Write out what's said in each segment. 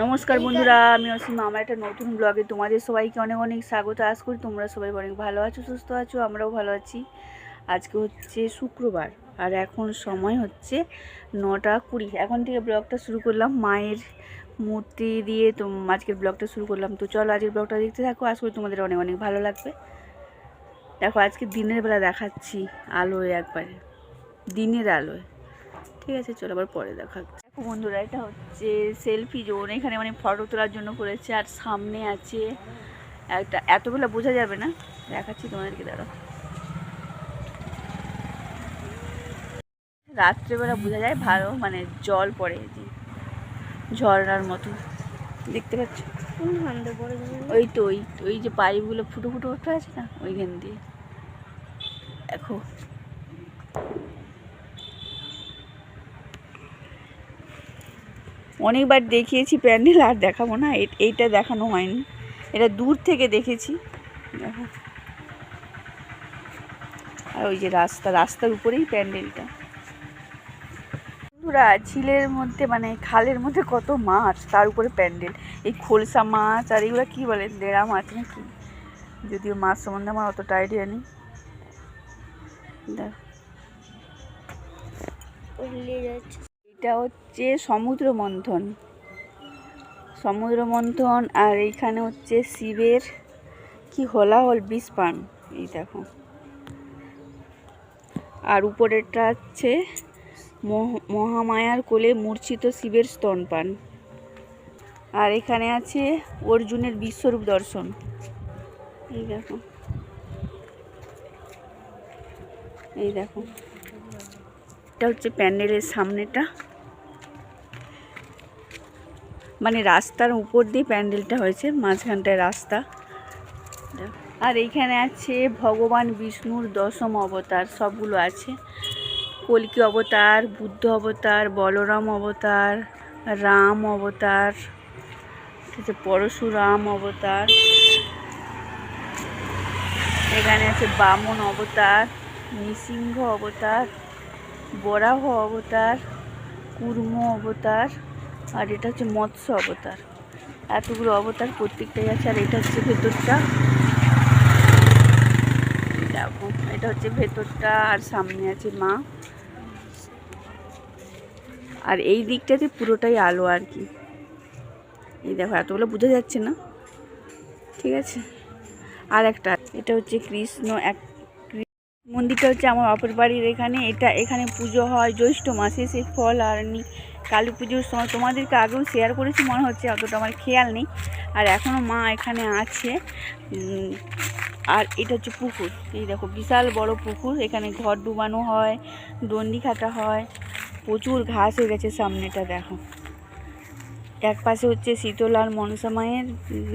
নমস্কার বন্ধুরা, আমি অসীমা, আমার একটা নতুন ব্লগে তোমাদের সবাইকে অনেক অনেক স্বাগত। আশ করি তোমরা সবাই অনেক ভালো আছো, সুস্থ আছো, আমরাও ভালো আছি। আজকে হচ্ছে শুক্রবার, আর এখন সময় হচ্ছে নটা কুড়ি। এখন থেকে ব্লগটা শুরু করলাম মায়ের মূর্তি দিয়ে। তো আজকের ব্লগটা শুরু করলাম। তো চলো আজকের ব্লগটা দেখতে থাকো আশ করে তোমাদের অনেক অনেক ভালো লাগবে। দেখো, আজকে দিনের বেলা দেখাচ্ছি আলোয় একবারে, দিনের আলোয়। ঠিক আছে, চলো আবার পরে দেখাচ্ছি দেখো বন্ধুরা, এটা হচ্ছে সেলফি জোন এখানে মানে ফটো তোলার জন্য করেছে, আর সামনে আছে একটা, এতগুলো বোঝা যাবে না? দেখাচ্ছি তোমাদেরকে, দাঁড়াও। রাত্রেবেলা বোঝা যায় ভালো মানে জল পড়ে যে, ঝর্ণার মতো। দেখতে পাচ্ছ? ওই তো, ওই ওই যে পাইপগুলো ফুটো ফুটো ওঠা আছে না, ওইখান দিয়ে। দেখো। অনেকবার দেখিয়েছি প্যান্ডেল, আর দেখাবো না। এইটা দেখানো হয়নি। এটা দূর থেকে দেখেছি। দেখো। আর ওই যে রাস্তা, রাস্তার উপরেই প্যান্ডেলটা। বন্ধুরা, ঝিলের মধ্যে মানে খালের মধ্যে কত মাছ, তার উপরে প্যান্ডেল। এই খোলসা মাছ আর এগুলো কী বলে দেড়া মাছ নাকি যদিও মাছ সম্বন্ধে আমার অতটা আইডিয়া নেই। দেখ এটা হচ্ছে সমুদ্র মন্থন সমুদ্র মন্থন আর এইখানে হচ্ছে শিবের কি হলাহল বিষ পান এই দেখো। আর উপরেরটা হচ্ছে মহ- মহামায়ার কোলে মূর্ছিত শিবের স্তনপান। আর এখানে আছে অর্জুনের বিশ্বরূপ দর্শন। এই দেখো। এই দেখো। এটা হচ্ছে প্যান্ডেলের সামনেটা। মানে রাস্তার উপর দিয়ে প্যান্ডেলটা হয়েছে, মাঝখানটায় রাস্তা। আর এইখানে আছে ভগবান বিষ্ণুর দশম অবতার, সবগুলো আছে। কলকি অবতার, বুদ্ধ অবতার, বলরাম অবতার, রাম অবতার পরশুরাম অবতার। এখানে আছে বামন অবতার, নৃসিংহ অবতার, বরাহ অবতার, কুর্ম অবতার। আর এটা হচ্ছে মৎস্য অবতার। এতগুলো অবতার প্রত্যেকটাই আছে, আর এটা হচ্ছে ভেতরটা। দেখো, এটা হচ্ছে ভেতরটা, আর সামনে আছে মা। আর এই দিকটাতে পুরোটাই আলো আর কি। এই দেখো, এতগুলো বোঝা যাচ্ছে না? ঠিক আছে? আর একটা, এটা হচ্ছে কৃষ্ণ এক মন্দিরটা হচ্ছে আমার বাপের বাড়ির এখানে। এটা এখানে পুজো হয়, জ্যৈষ্ঠ মাসে সেই ফল আর কালী পুজোর সময়। তোমাদেরকে আগেও শেয়ার করেছি, মনে হচ্ছে অতটা আমার খেয়াল নেই। আর এখনও মা এখানে আছে। আর এটা হচ্ছে পুকুর। এই দেখো, বিশাল বড় পুকুর। এখানে ঘর ডুবানো হয় দণ্ডি খাটা হয়। প্রচুর ঘাস হয়ে গেছে সামনেটা, দেখো। এক পাশে হচ্ছে শীতলার মনসা মায়ের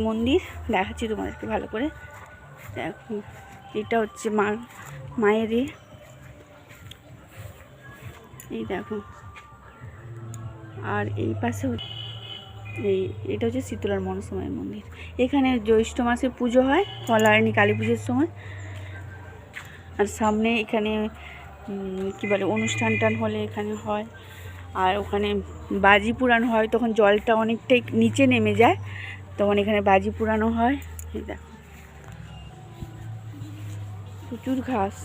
মন্দির। দেখাচ্ছি তোমাদেরকে ভালো করে। দেখো। এটা হচ্ছে মা মায়েরই। এই দেখো। আর এই পাশে এই, এটা হচ্ছে শীতলার মনসমায়ের মন্দির। এখানে জ্যৈষ্ঠ মাসে পুজো হয় ফলায়নি কালী পুজোর সময়। আর সামনে এখানে কি বলে, অনুষ্ঠান টান হলে এখানে হয়। আর ওখানে বাজি পুরানো হয়, তখন জলটা অনেকটাই নিচে নেমে যায়, তখন এখানে বাজি পুরানো হয়। দেখো। প্রচুর ঘাস।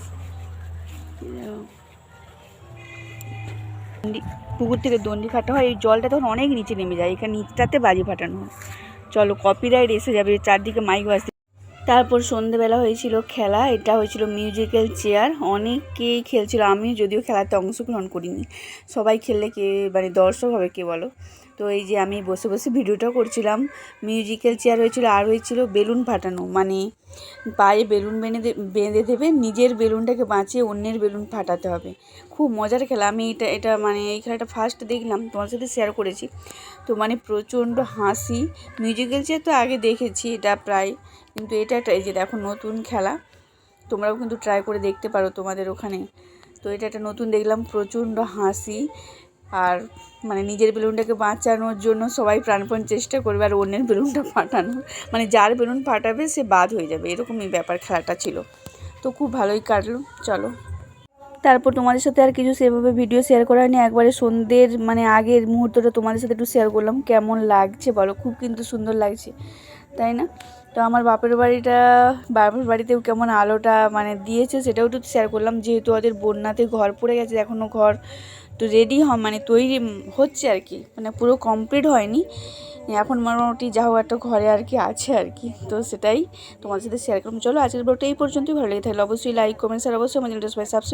পুকুর থেকে দণ্ডি ফাটা হয়, এই জলটা তখন অনেক নিচে নেমে যায়, এখানে নিচটাতে বাজি ফাটানো হয়। চলো কপিরাইট এসে যাবে, চারদিকে মাইক বাজতে তারপর সন্ধেবেলা হয়েছিল খেলা, এটা হয়েছিল মিউজিক্যাল চেয়ার অনেকেই খেলছিল আমি যদিও খেলাতে অংশগ্রহণ করিনি। সবাই খেললে কে মানে দর্শক হবে কে বলো? তো এই যে আমি বসে বসে ভিডিওটা করছিলাম মিউজিক্যাল চেয়ার হয়েছিল, আর হয়েছিল বেলুন ফাটানো মানে পায়ে বেলুন বেঁধে বেঁধে দেবে, নিজের বেলুনটাকে বাঁচিয়ে অন্যের বেলুন ফাটাতে হবে। খুব মজার খেলা, আমি এটা এটা মানে এই খেলাটা ফার্স্ট দেখলাম তোমার সাথে শেয়ার করেছি। তো মানে প্রচণ্ড হাসি মিউজিক্যাল চেয়ার তো আগে দেখেছি, এটা প্রায়, কিন্তু এটা একটা, এই যে দেখো নতুন খেলা। তোমরাও কিন্তু ট্রাই করে দেখতে পারো তোমাদের ওখানে। তো এটা একটা নতুন দেখলাম, প্রচণ্ড হাসি। আর মানে নিজের বেলুনটাকে বাঁচানোর জন্য সবাই প্রাণপণ চেষ্টা করবে আর অন্যের বেলুনটা ফাটানো মানে যার বেলুন ফাটাবে সে বাদ হয়ে যাবে, এরকমই ব্যাপার খেলাটা ছিল। তো খুব ভালোই কাটলো, চলো। তারপর তোমাদের সাথে আর কিছু সেভাবে ভিডিও শেয়ার করা হয়নি, একবারে সন্ধ্যের মানে আগের মুহূর্তটা তোমাদের সাথে একটু শেয়ার করলাম, কেমন লাগছে বলো? খুব কিন্তু সুন্দর লাগছে, তাই না? তো আমার বাপের বাড়িটা, বাপের বাড়িতেও কেমন আলোটা মানে দিয়েছে সেটাও একটু শেয়ার করলাম। যেহেতু ওদের বন্যাতে ঘর পড়ে গেছে এখনও ঘর তো রেডি হ মানে তৈরি হচ্ছে আর কি। মানে পুরো কমপ্লিট হয়নি। এখন মোটামুটি যা হোক একটা ঘরে আর কি আছে আর কি। তো সেটাই তোমার সাথে শেয়ার করলাম। চলো আজকের ব্লগটা এই পর্যন্তই। ভালো লেগে থাকলে অবশ্যই লাইক কমেন্ট আর অবশ্যই আমার চ্যানেলটা সবাই সাবস্ক্রাইব